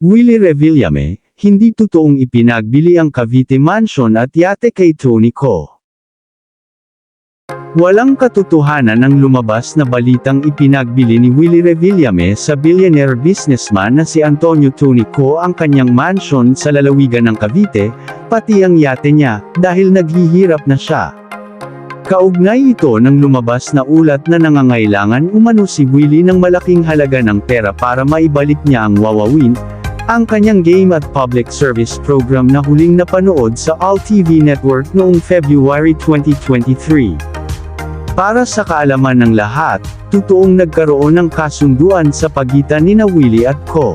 Willie Revillame, hindi totoong ipinagbili ang Cavite Mansion at yate kay Tony Co. Walang katotohanan ang lumabas na balitang ipinagbili ni Willie Revillame sa billionaire businessman na si Antonio Tony Co ang kanyang mansion sa lalawigan ng Cavite, pati ang yate niya, dahil naghihirap na siya. Kaugnay ito ng lumabas na ulat na nangangailangan umano si Willie ng malaking halaga ng pera para maibalik niya ang Wawawin, ang kanyang game at public service program na huling napanood sa All TV Network noong February 2023. Para sa kaalaman ng lahat, totoong nagkaroon ng kasunduan sa pagitan ni na Willie at Co.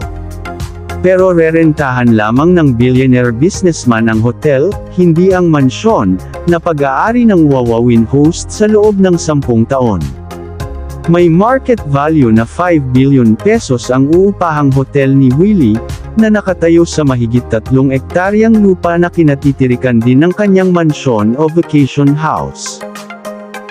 Pero rerentahan lamang ng billionaire businessman ang hotel, hindi ang mansyon, na pag-aari ng Wawawin host sa loob ng sampung taon. May market value na 5 billion pesos ang uupahang hotel ni Willie, na nakatayo sa mahigit tatlong ektaryang lupa na kinatitirikan din ng kanyang mansyon o vacation house.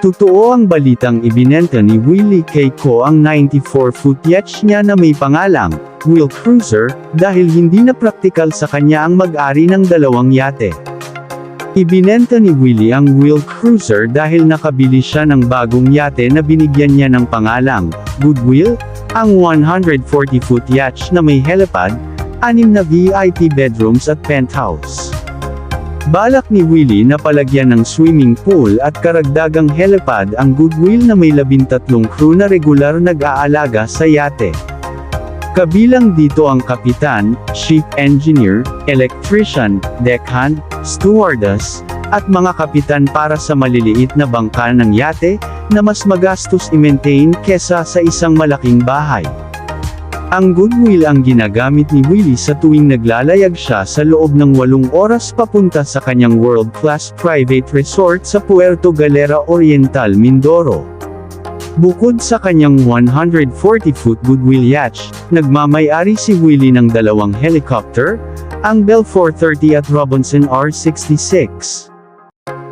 Totoo ang balitang ibinenta ni Willie Co ang 94-foot yacht niya na may pangalang, Will Cruiser, dahil hindi na praktikal sa kanya ang mag-ari ng dalawang yate. Ibinenta ni Willie ang Will Cruiser dahil nakabili siya ng bagong yate na binigyan niya ng pangalang, Goodwill, ang 140-foot yacht na may helipad, anim na VIP bedrooms at penthouse. Balak ni Willie na palagyan ng swimming pool at karagdagang helipad ang Goodwill na may labintatlong crew na regular nag-aalaga sa yate. Kabilang dito ang kapitan, chief engineer, electrician, deckhand, stewardess, at mga kapitan para sa maliliit na bangka ng yate, na mas magastos i-maintain kesa sa isang malaking bahay. Ang Goodwill ang ginagamit ni Willie sa tuwing naglalayag siya sa loob ng walong oras papunta sa kanyang world-class private resort sa Puerto Galera Oriental, Mindoro. Bukod sa kanyang 140-foot Goodwill yacht, nagmamayari si Willie ng dalawang helicopter, ang Bell 430 at Robinson R66.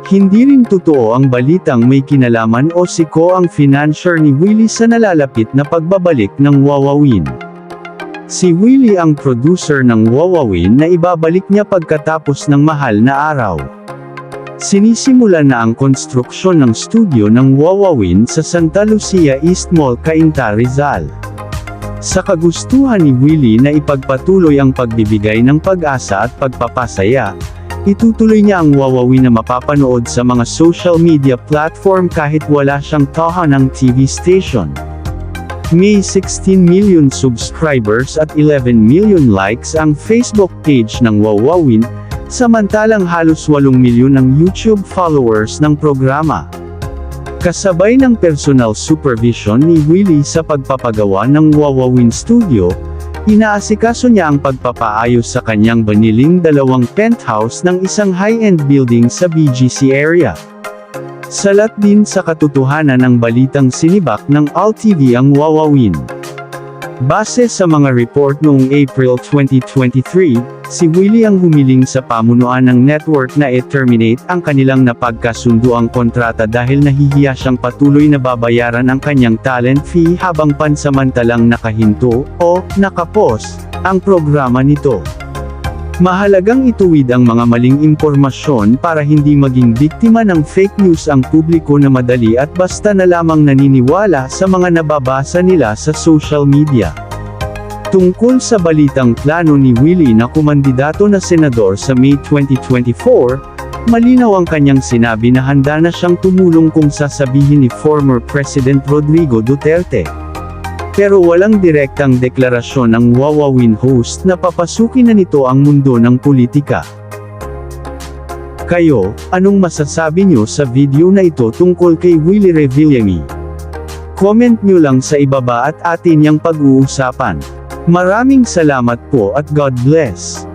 Hindi rin totoo ang balitang may kinalaman o siko ang financier ni Willie sa nalalapit na pagbabalik ng Wawawin. Si Willie ang producer ng Wawawin na ibabalik niya pagkatapos ng mahal na araw. Sinisimula na ang konstruksyon ng studio ng Wawawin sa Santa Lucia East Mall, Cainta, Rizal. Sa kagustuhan ni Willie na ipagpatuloy ang pagbibigay ng pag-asa at pagpapasaya, itutuloy niya ang Wawawin na mapapanood sa mga social media platform kahit wala siyang taha ng TV station. May 16 million subscribers at 11 million likes ang Facebook page ng Wawawin, samantalang halos 8 milyon ang YouTube followers ng programa. Kasabay ng personal supervision ni Willie sa pagpapagawa ng Wawawin Studio, inaasikaso niya ang pagpapaayos sa kanyang baniling dalawang penthouse ng isang high-end building sa BGC area. Salat din sa katotohanan ng balitang sinibak ng AllTV ang Wawawin. Base sa mga report noong April 2023, si Willie ang humiling sa pamunuan ng network na i-terminate ang kanilang napagkasunduang kontrata dahil nahihiya siyang patuloy na babayaran ang kanyang talent fee habang pansamantalang nakahinto, o nakapos, ang programa nito. Mahalagang ituwid ang mga maling impormasyon para hindi maging biktima ng fake news ang publiko na madali at basta na lamang naniniwala sa mga nababasa nila sa social media. Tungkol sa balitang plano ni Willie na kumandidato na senador sa May 2024, malinaw ang kanyang sinabi na handa na siyang tumulong kung sasabihin ni former President Rodrigo Duterte. Pero walang direktang deklarasyon ng Wawawin host na papasukin na nito ang mundo ng politika. Kayo, anong masasabi nyo sa video na ito tungkol kay Willie Revillame? Comment nyo lang sa ibaba at atin yang pag-uusapan. Maraming salamat po at God bless.